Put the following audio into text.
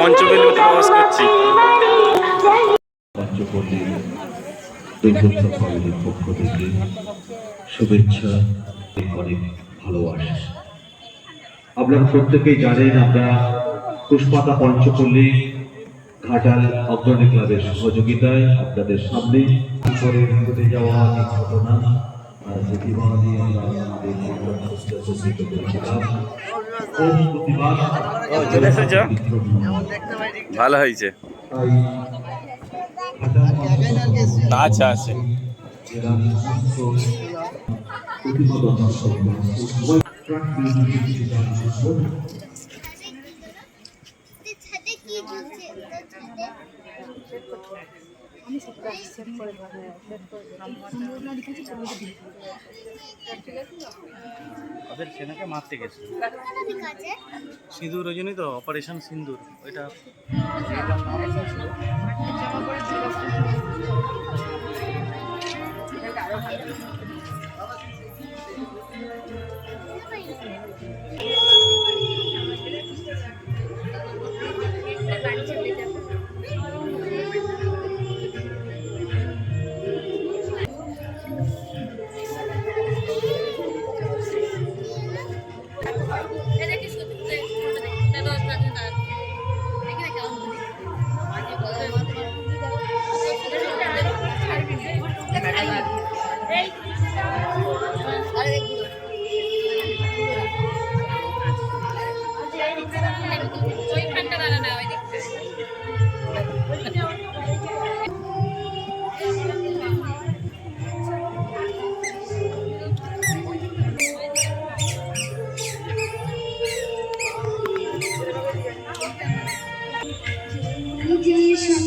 করছি। পক্ষ থেকে শুভেচ্ছা অনেক ভালোবাসা। আপনারা প্রত্যেকেই জানেন আমরা পুষ্পাতা পঞ্চপল্লী ঘাটাল অগ্রণী ক্লাবের সহযোগিতায় আপনাদের সামনে যাওয়া অনেক ঘটনা আর আমরা আমাদের জীবন সুস্থ করেছিলাম এসেছ? বিদ্রোহ। ভালো হয়েছে আচ্ছা আছে জানাচ্ছেন ছাদে কি ঝুলছে ছাদে ওদের সেনাকে মারতে গেছে। সিঁদুর ওই জন্যই তো অপারেশন সিন্দুর ওইটা ওইখানটা দাঁড়া না ওই দিকটা কি যে